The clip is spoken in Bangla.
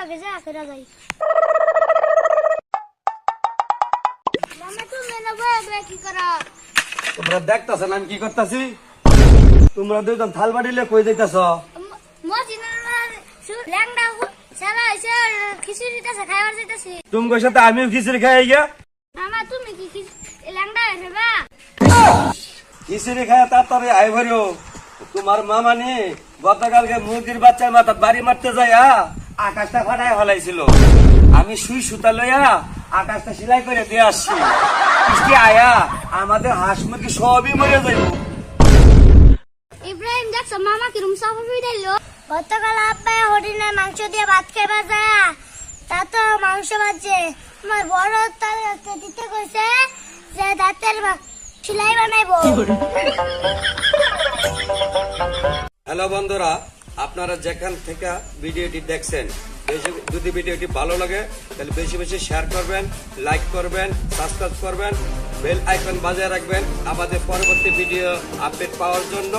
লাগে যা ফেরা যাই মামা তুমি না বয়ে বয়ে কি করো তোমরা দেখতাছ না আমি কি করতেছি তোমরা দুইজন থাল বাড়িলে কই যাইতাছ। তোমার সাথে আমিও খিচুড়ি খাই গিয়া মামা তুমি কি ল্যাংডা হয়েছে বা খিচুড়ি খায় তাড়াতাড়ি আই ভরিও। তোমার মামা নি গতকালকে মুরগির বাচ্চার মাথা বাড়ি মারতে যাইয়া আকাশটা ফাটাই ফেলাইছিল। আমি সুই সুতা লইয়া আকাশটা সেলাই করে দিয়ে আসছি। বৃষ্টি আয়া আমাদের হাঁস মুরগি সবই মরে যাইব। ইব্রাহিম, দেখছ, মামা কিরম সাফা দিল? গতকাল আব্বা হরিণে মাংস দিয়ে ভাত খাইবা যা তা তো মাংস বাজছে আমার বড় তার দিতে কইছে যে, দাঁতের সিলাই বানাইবো। হ্যালো বন্ধুরা আপনারা যেখান থেকে ভিডিওটি দেখছেন যদি ভিডিওটি ভালো লাগে তাহলে বেশি বেশি শেয়ার করবেন লাইক করবেন সাবস্ক্রাইব করবেন বেল আইকন বাজায় রাখবেন আমাদের পরবর্তী ভিডিও আপডেট পাওয়ার জন্য।